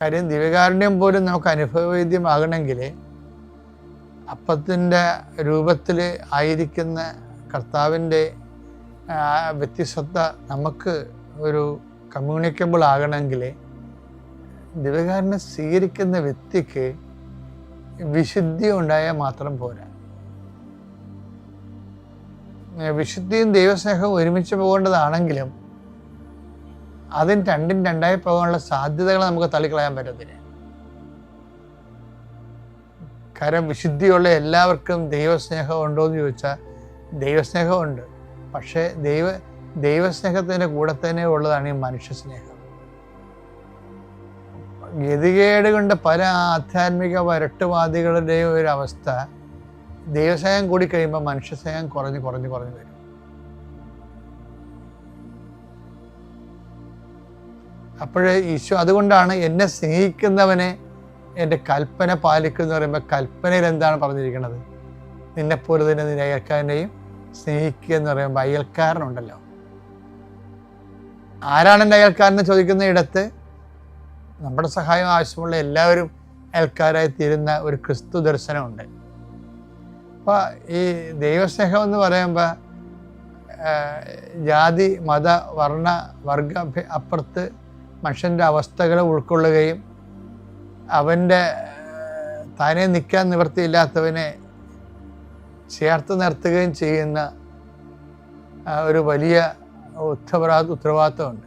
കാര്യം ദിവ്യകാരുണ്യം പോലും നമുക്ക് അനുഭവവേദ്യമാകണമെങ്കിൽ അപ്പത്തിന്റെ രൂപത്തിൽ ആയിരിക്കുന്ന കർത്താവിന്റെ വ്യത്യസ്തത നമുക്ക് ഒരു കമ്മ്യൂണിക്കബിൾ ആകണമെങ്കിൽ ദിവ്യകാരുണ്യം സ്വീകരിക്കുന്ന വ്യക്തിക്ക് വിശുദ്ധി ഉണ്ടായാൽ മാത്രം പോരാ. വിശുദ്ധിയും ദൈവസ്നേഹവും ഒരുമിച്ച് പോകേണ്ടതാണെങ്കിലും അതിന് രണ്ടും രണ്ടായി പോകാനുള്ള സാധ്യതകൾ നമുക്ക് തള്ളിക്കളയാൻ പറ്റത്തില്ല. കാരണം വിശുദ്ധിയുള്ള എല്ലാവർക്കും ദൈവസ്നേഹം ഉണ്ടോ എന്ന് ചോദിച്ചാൽ ദൈവസ്നേഹമുണ്ട് പക്ഷേ ദൈവ ദൈവസ്നേഹത്തിന്റെ കൂടെ തന്നെ ഉള്ളതാണ് ഈ മനുഷ്യ സ്നേഹം ഗതികേട് കൊണ്ട് പല ആധ്യാത്മിക വരട്ടുവാദികളുടെയും ഒരു അവസ്ഥ ദൈവസ്നേഹം കൂടി കഴിയുമ്പോൾ മനുഷ്യസ്നേഹം കുറഞ്ഞ് കുറഞ്ഞ് കുറഞ്ഞ് വരും. അപ്പോഴേ ഈശോ അതുകൊണ്ടാണ് എന്നെ സ്നേഹിക്കുന്നവനെ എന്റെ കൽപ്പന പാലിക്കുന്നു പറയുമ്പോൾ കൽപ്പനയിൽ എന്താണ് പറഞ്ഞിരിക്കുന്നത്? നിന്നെപ്പോലെ തന്നെ നിന്റെ അയൽക്കാരനെയും സ്നേഹിക്കുക എന്ന് പറയുമ്പോൾ അയൽക്കാരനുണ്ടല്ലോ. ആരാണ് എന്റെ അയൽക്കാരനെ ചോദിക്കുന്ന ഇടത്ത് നമ്മുടെ സഹായം ആവശ്യമുള്ള എല്ലാവരും അയൽക്കാരായി തീരുന്ന ഒരു ക്രിസ്തു ദർശനമുണ്ട്. അപ്പോൾ ഈ ദൈവസ്നേഹം എന്ന് പറയുമ്പോൾ ജാതി മത വർണ വർഗ അപ്പുറത്ത് മനുഷ്യന്റെ അവസ്ഥകളെ ഉൾക്കൊള്ളുകയും അവന്റെ താനെ നിൽക്കാൻ നിവൃത്തിയില്ലാത്തവനെ ചേർത്ത് നിർത്തുകയും ചെയ്യുന്ന ഒരു വലിയ ഉത്തരവാ ഉത്തരവാദിത്വമുണ്ട്.